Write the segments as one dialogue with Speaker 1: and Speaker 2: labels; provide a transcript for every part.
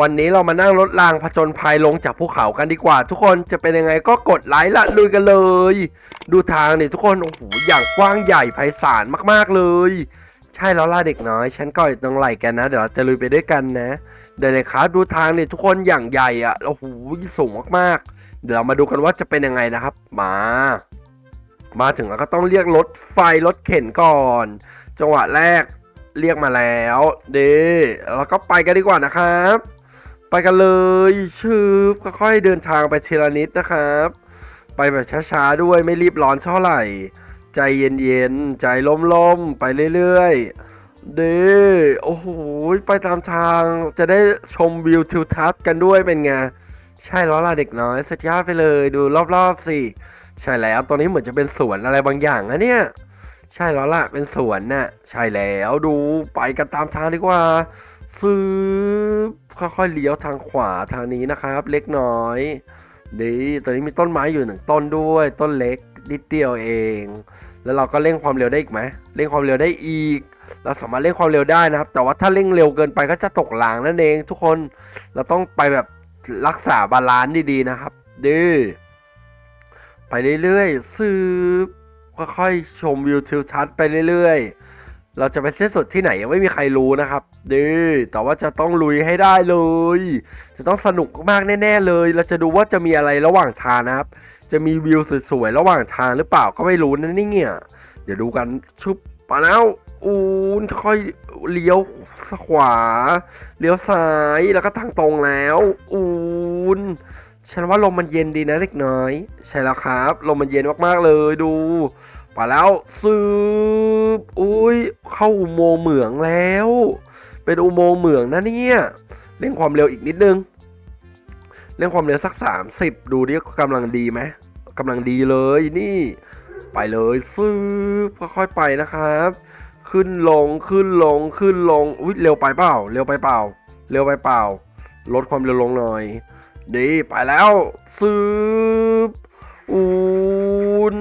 Speaker 1: วันนี้เรามานั่งรถรางผจญภัยลงจากภูเขากันดีกว่า ทุกคนจะเป็นยังไงก็กดไลค์ละลุยกันเลย ดูทางนี่ทุกคนโอ้โหอย่างกว้างใหญ่ไพศาลมากๆเลย ใช่แล้วล่ะเด็กน้อย ฉันก็ต้องไหลกันนะ เดี๋ยวเราจะลุยไปด้วยกันนะเดี๋ยวเลยครับดูทางนี่ทุกคนอย่างใหญ่อะโอ้โหสูงมากๆ เดี๋ยวเรามาดูกันว่าจะเป็นยังไงนะครับ มา มาถึงแล้วก็ต้องเรียกรถไฟรถเข็นก่อน จังหวะแรกเรียกมาแล้วเดแล้วก็ไปกันดีกว่านะครับ ไปกันเลยชืบค่อยๆเดินทางไปทีละนิดนะครับ ไปแบบช้าๆด้วยไม่รีบร้อนเท่าไหร่ ใจเย็นๆ ใจล่มๆ ไปเรื่อยๆ เด้โอ้โห ไปตามทางจะได้ชมวิวทิวทัศน์กันด้วยเป็นไง ใช่แล้วล่ะเด็กน้อยสุดยอดไปเลยดูรอบๆสิ ใช่แล้วตรงนี้เหมือนจะเป็นสวนอะไรบางอย่างนะเนี่ย ใช่แล้วล่ะ เป็นสวนน่ะ ใช่แล้วดูไปกันตามทางดีกว่า ซื้อค่อยๆเลี้ยวทางขวาทางนี้นะครับ เล็กน้อยดีตอนนี้มีต้นไม้อยู่หนึ่งต้นด้วย ต้นเล็กนิดเดียวเอง แล้วเราก็เร่งความเร็วได้อีกไหมเร่งความเร็วได้อีก เราสามารถเร่งความเร็วได้นะครับ แต่ว่าถ้าเร่งเร็วเกินไปก็จะตกรางนั่นเองทุกคนเราต้องไปแบบรักษาบาลานซ์ดีๆนะครับดื้อไปเรื่อยๆซื้อ ค่อยๆชมวิวทิวทัศน์ไปเรื่อยๆ เราจะไปเส้นสุดที่ไหนยังไม่มีใครรู้นะครับดื้อแต่ว่าจะต้องลุยให้ได้เลย จะต้องสนุกมากแน่ ๆเลย เราจะดูว่าจะมีอะไรระหว่างทางนะครับ จะมีวิวสวยๆระหว่างทางหรือเปล่าก็ไม่รู้นะนี่เนี่ยเดี๋ยวดูกันชุบปะแล้วอูนค่อยเลี้ยวขวา เลี้ยวซ้ายแล้วก็ทางตรงแล้ว อูน ฉันว่าลมมันเย็นดีนะเล็กน้อย ใช่แล้วครับ ลมมันเย็นมากๆเลยดูไปแล้วซึบอุ้ยเข้าอุโมงค์เหมืองแล้ว เป็นอุโมงค์เหมืองนะเนี่ยเร่งความเร็วอีกนิดนึงเร่งความเร็วสัก 30 ดูดิกำลังดีไหมกำลังดีเลยนี่ ไปเลยฟืบค่อยๆไปนะครับ ขึ้นลงขึ้นลงขึ้นลงอุ้ยเร็วไปเปล่า เร็วไปเปล่า เร็วไปเปล่า ลดความเร็วลงหน่อย ดีไปแล้วฟืบอูน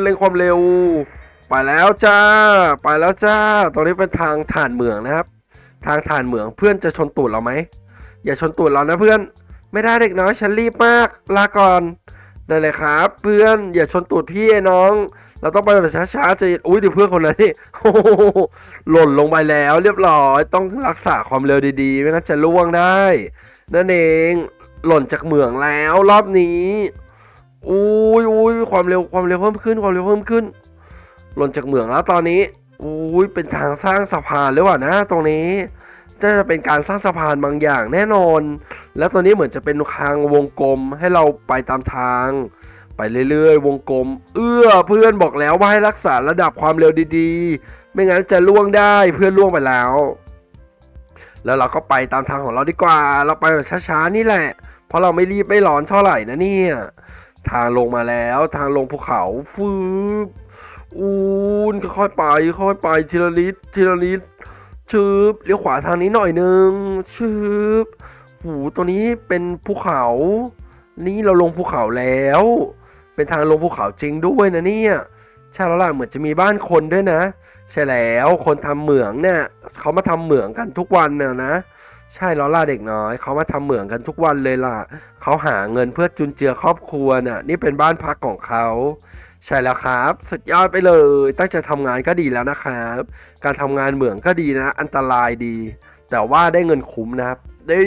Speaker 1: เร่งความเร็ว ไปแล้วจ้า ไปแล้วจ้าตรงนี้เป็นทางถ่านเหมืองนะครับ ทางถ่านเหมืองเพื่อนจะชนตูดเราไหม อย่าชนตูดเรานะเพื่อน ไม่ได้เด็กน้อยฉันรีบมากลาก่อนนั่นเลยครับ เพื่อนอย่าชนตูดพี่น้อง เราต้องไปแบบช้าๆจเย็นอุ้ยเดี๋ยวเพื่อนคนนั้นนี่โอ้โหหล่นลงไปแล้ว เรียบร้อยต้องรักษาความเร็วดีๆ ไม่งั้นจะล่วงได้ นั่นเอง หล่นจากเหมืองแล้วรอบนี้อุ้ยอุ้ยความเร็วความเร็วเพิ่มขึ้นความเร็วเพิ่มขึ้น หล่นจากเหมืองแล้วตอนนี้อุ้ยเป็นทางสร้างสะพานหรือเปล่านะ ตรงนี้น่าจะเป็นการสร้างสะพานบางอย่างแน่นอน แล้วตัวนี้เหมือนจะเป็นทางวงกลมให้เราไปตามทาง ไปเรื่อยๆ วงกลม เอื้อเพื่อนบอกแล้วว่าให้รักษาระดับความเร็วดีๆ ไม่งั้นจะล่วงได้เพื่อนล่วงไปแล้ว แล้วเราก็ไปตามทางของเราดีกว่า เราไปแบบช้าๆนี่แหละ เพราะเราไม่รีบไม่ร้อนเท่าไหร่นะเนี่ย ทางลงมาแล้วทางลงภูเขาฟืบอูนค่อยๆไปค่อยๆไปทีละนิดทีละนิดชืบเลี้ยวขวาทางนี้หน่อยนึงชืบหูตัวนี้เป็นภูเขา นี่เราลงภูเขาแล้ว เป็นทางลงภูเขาจริงด้วยนะเนี่ยใช่แล้วล่ะเหมือนจะมีบ้านคนด้วยนะ ใช่แล้วคนทำเหมืองเนี่ยเขามาทำเหมืองกันทุกวันน่ะนะ ใช่แล้วล่ะเด็กน้อยเขามาทำเหมืองกันทุกวันเลยล่ะเขาหาเงินเพื่อจุนเจือครอบครัวน่ะ นี่เป็นบ้านพักของเขาใช่แล้วครับ สุดยอดไปเลย ตั้งใจทำงานก็ดีแล้วนะครับ การทำงานเหมืองก็ดีนะ อันตรายดี แต่ว่าได้เงินคุ้มนะครับดี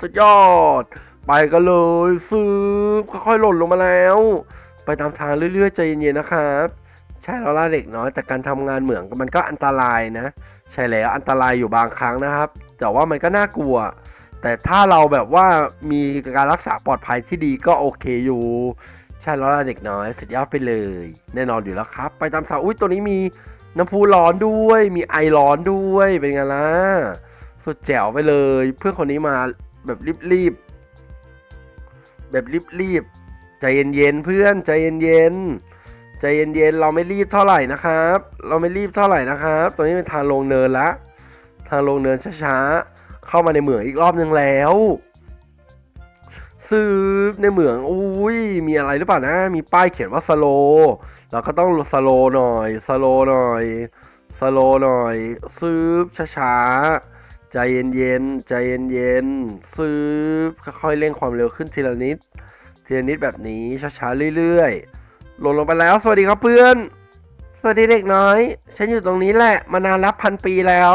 Speaker 1: สุดยอด ไปกันเลยซื้อค่อยๆหล่นลงมาแล้ว ไปตามทางเรื่อยๆใจเย็นๆนะครับ ใช่แล้วล่ะเด็กน้อย แต่การทำงานเหมืองมันก็อันตรายนะ ใช่แล้วอันตรายอยู่บางครั้งนะครับ แต่ว่ามันก็น่ากลัว แต่ถ้าเราแบบว่ามีการรักษาปลอดภัยที่ดีก็โอเคอยู่ใช่แล้วล่ะเด็กน้อยสุดยอดไปเลย แน่นอนอยู่แล้วครับ ไปตามทางอุ้ยตัวนี้มีน้ำพุร้อนด้วย มีไอร้อนด้วยเป็นไงล่ะสุดแจ๋วไปเลย เพื่อนคนนี้มาแบบรีบๆแบบรีบๆใจเย็นๆเพื่อนใจเย็นๆใจเย็นๆเราไม่รีบเท่าไหร่นะครับ เราไม่รีบเท่าไหร่นะครับ ตัวนี้เป็นทางลงเนินละางลงเนินช้าๆ เข้ามาในเหมืองอีกรอบนึงแล้ว ซื้อในเหมือง อุ้ย มีอะไรหรือเปล่านะ มีป้ายเขียนว่าสโล เราก็ต้องสโลหน่อย สโลหน่อย สโลหน่อย ซื้อช้าๆ ใจเย็นๆ ใจเย็นๆ ซื้อค่อยๆเร่งความเร็วขึ้นทีละนิด ทีละนิดแบบนี้ช้าๆ เรื่อยๆ หล่นลงไปแล้ว สวัสดีครับเพื่อนสวัสดีเด็กน้อย ฉันอยู่ตรงนี้แหละ มานานรับพันปีแล้ว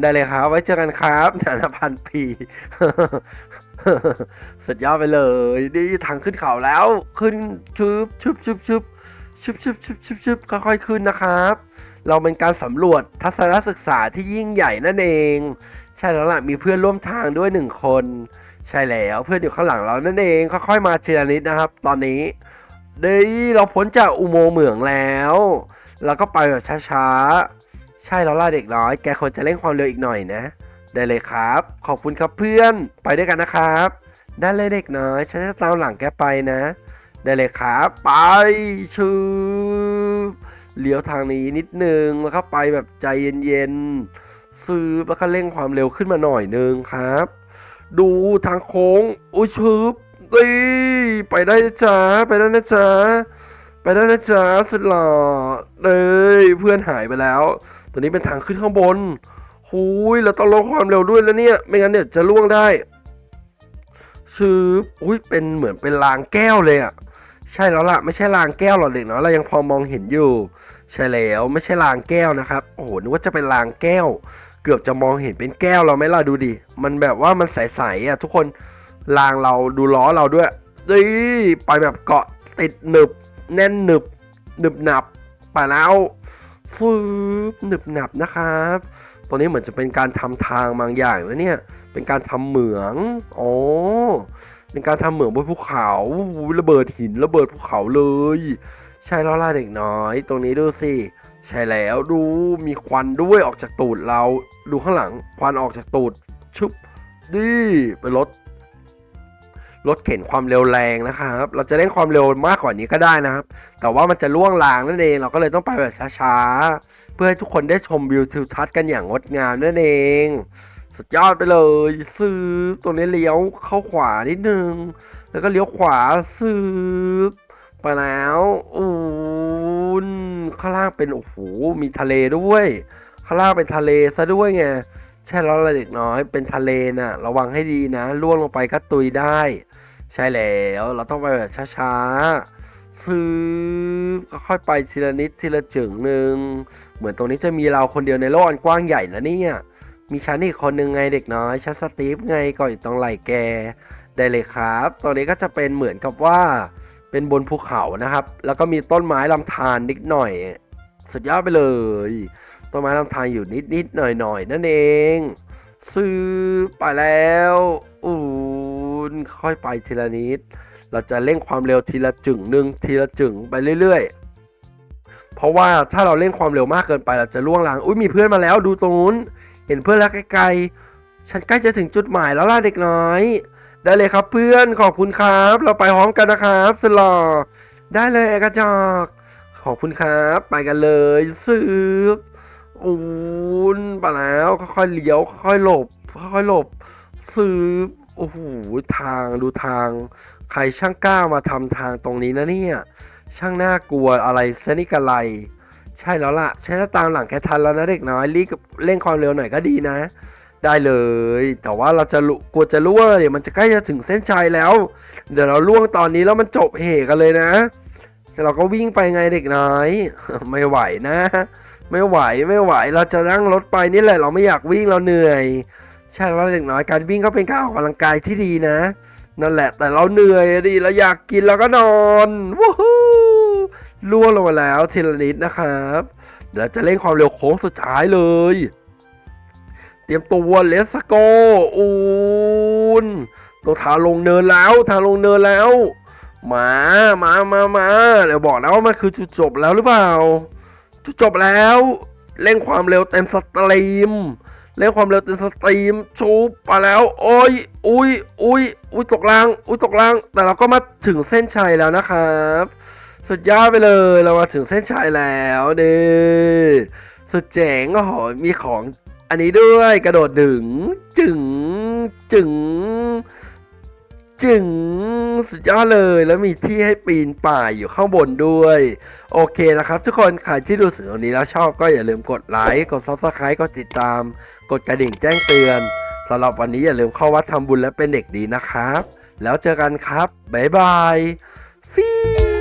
Speaker 1: ได้เลยครับ ไว้เจอกันครับนานพันปีสุดยอดไปเลยนี่ทางขึ้นเขาแล้ว ขึ้นชึบชึบชึบชึบชึบชึบชึบชึบชึบค่อยๆขึ้นนะครับ เราเป็นการสำรวจทัศนศึกษาที่ยิ่งใหญ่นั่นเอง ใช่แล้วล่ะมีเพื่อนร่วมทางด้วยหนึ่งคน ใช่แล้วเพื่อนอยู่ข้างหลังเรานั่นเองค่อยๆมาทีละนิดนะครับ ตอนนี้เด้ยเราพ้นจากอุโมงค์เหมืองแล้ว เราก็ไปแบบช้าๆ ใช่แล้วล่ะเด็กน้อย แกควรจะเร่งความเร็วอีกหน่อยนะ ได้เลยครับ ขอบคุณครับเพื่อน ไปด้วยกันนะครับ ได้เลยเด็กน้อย ฉันจะตามหลังแกไปนะ ได้เลยครับ ไปชืบเลี้ยวทางนี้นิดนึง แล้วก็ไปแบบใจเย็นๆซื้อแล้วก็เร่งความเร็วขึ้นมาหน่อยนึงครับ ดูทางโค้งอุ้ยชืบดีไปได้นะจ้าไปได้นะจ๊ะไปได้นะจ๊ะสุดหล่อ เลยเพื่อนหายไปแล้ว ตัวนี้เป็นทางขึ้นข้างบนหูยเราต้องลดความเร็วด้วยแล้วเนี่ย ไม่งั้นเนี่ยจะล่วงได้ชืบอุ้ยเป็นเหมือนเป็นรางแก้วเลยอะ่ะใช่แล้วล่ะไม่ใช่รางแก้วหรอกเด็กเนาะเรายังพอมองเห็นอยู่ ใช่แล้วไม่ใช่รางแก้วนะครับ โอ้โหนึกว่าจะเป็นรางแก้ว เกือบจะมองเห็นเป็นแก้วเราไหมล่ะดูดิมันแบบว่ามันใสๆอะทุกคนรางเราดูล้อเราด้วยดีไปแบบเกาะติดหนึบ แน่นหนึบหนึบหนับ ไปแล้วฟืบหนึบหนับนะครับตรงนี้เหมือนจะเป็นการทำทางบางอย่างแล้วเนี่ย เป็นการทำเหมืองอ๋อเป็นการทำเหมืองบนภูเขาระเบิดหินระเบิดภูเขาเลย ใช่แล้วล่ะเด็กน้อย ตรงนี้ดูสิ ใช่แล้วดูมีควันด้วยออกจากตูดเรา ดูข้างหลังควันออกจากตูดชุบดีเป็นรถ รถเข็นความเร็วแรงนะครับ เราจะเร่งความเร็วมากกว่านี้ก็ได้นะครับ แต่ว่ามันจะล่วงลางนั่นเอง เราก็เลยต้องไปแบบช้าๆ เพื่อให้ทุกคนได้ชมวิวทิวทัศน์กันอย่างงดงามนั่นเอง สุดยอดไปเลย ซื้อตรงนี้เลี้ยวเข้าขวานิดนึง แล้วก็เลี้ยวขวาซื้อไปแล้วอูนข้างล่างเป็นโอ้โหมีทะเลด้วย ข้างล่างเป็นทะเลซะด้วยไง ใช่แล้วละเด็กน้อยเป็นทะเลน่ะ ระวังให้ดีนะล่วงลงไปก็ตุยได้ ใช่แล้วเราต้องไปแบบช้าๆซื้อก็ค่อยไปทีละนิดทีละจึงหนึ่งเหมือนตรงนี้จะมีเราคนเดียวในโลกอันกว้างใหญ่นะเนี่ยมีฉันอีกคนหนึ่งไงเด็กน้อยฉันสตีฟไงก็อยู่ตรงไหล่แกได้เลยครับตรงนี้ก็จะเป็นเหมือนกับว่าเป็นบนภูเขานะครับ แล้วก็มีต้นไม้ลำธารนิดหน่อย สุดยอดไปเลย ต้นไม้ลำธารอยู่นิดนิดหน่อยหน่อยนั่นเอง ซื้อไปแล้วอูนค่อยไปทีละนิด เราจะเร่งความเร็วทีละจึงหนึ่งทีละจึงไปเรื่อยๆ เพราะว่าถ้าเราเร่งความเร็วมากเกินไปเราจะล่วงลางอุ้ยมีเพื่อนมาแล้วดูตรงนู้น เห็นเพื่อนแล้วไกลๆ ฉันใกล้จะถึงจุดหมายแล้วล่ะเด็กน้อยได้เลยครับเพื่อนขอบคุณครับ เราไปพร้อมกันนะครับสลอได้เลยกระจอกขอบคุณครับ ไปกันเลยสืบ อูนไปแล้วค่อยๆเลี้ยวค่อยๆหลบค่อยๆหลบสืบโอ้โหทางดูทาง ใครช่างกล้ามาทำทางตรงนี้นะเนี่ย ช่างน่ากลัวอะไรซะนี่กะไรใช่แล้วล่ะฉันจะตามหลังแกทันแล้วนะเด็กน้อยรีบเร่งความเร็วหน่อยก็ดีนะ ได้เลย แต่ว่าเราจะลุกลัวจะล่วงเดี๋ยวมันจะใกล้จะถึงเส้นชัยแล้ว เดี๋ยวเราล่วงตอนนี้แล้วมันจบเหกันเลยนะ เราก็วิ่งไปไงเด็กน้อย ไม่ไหวนะ ไม่ไหวไม่ไหว เราจะนั่งรถไปนี่แหละ เราไม่อยากวิ่งเราเหนื่อย ใช่แล้วเด็กน้อยการวิ่งก็เป็นการออกกำลังกายที่ดีนะ นั่นแหละ แต่เราเหนื่อยดิเราอยากกินเราก็นอนวู้ฮู้ล่วงลงมาแล้วทีละนิดนะครับเดี๋ยวจะเร่งความเร็วโค้งสุดท้ายเลย เตรียมตัวเลสโกอูนตรงทางลงเนินแล้วทางลงเนินแล้ว มามามามาเดี๋ยวบอกนะว่ามันคือจุดจบแล้วหรือเปล่า จุดจบแล้วเร่งความเร็วเต็มสตรีมเร่งความเร็วเต็มสตรีมชูปไปแล้ว โอ้ยอุ้ยอุ้ยอุ้ยตกล่าง อุ้ยตกล่าง แต่เราก็มาถึงเส้นชัยแล้วนะครับ สุดยอดไปเลยเรามาถึงเส้นชัยแล้วเด้สุดเจ๋งโอ้โหมีของอันนี้ด้วยกระโดดดึง จึงจึง จึงสุดยอดเลยแล้วมีที่ให้ปีนป่ายอยู่ข้างบนด้วย โอเคนะครับ ทุกคนใครที่ดูสื่อตรงนี้แล้วชอบก็อย่าลืมกดไลค์กด subscribe กดติดตาม กดกระดิ่งแจ้งเตือนสำหรับวันนี้อย่าลืมเข้าวัดทำบุญและเป็นเด็กดีนะครับ แล้วเจอกันครับ บ๊ายบายฟี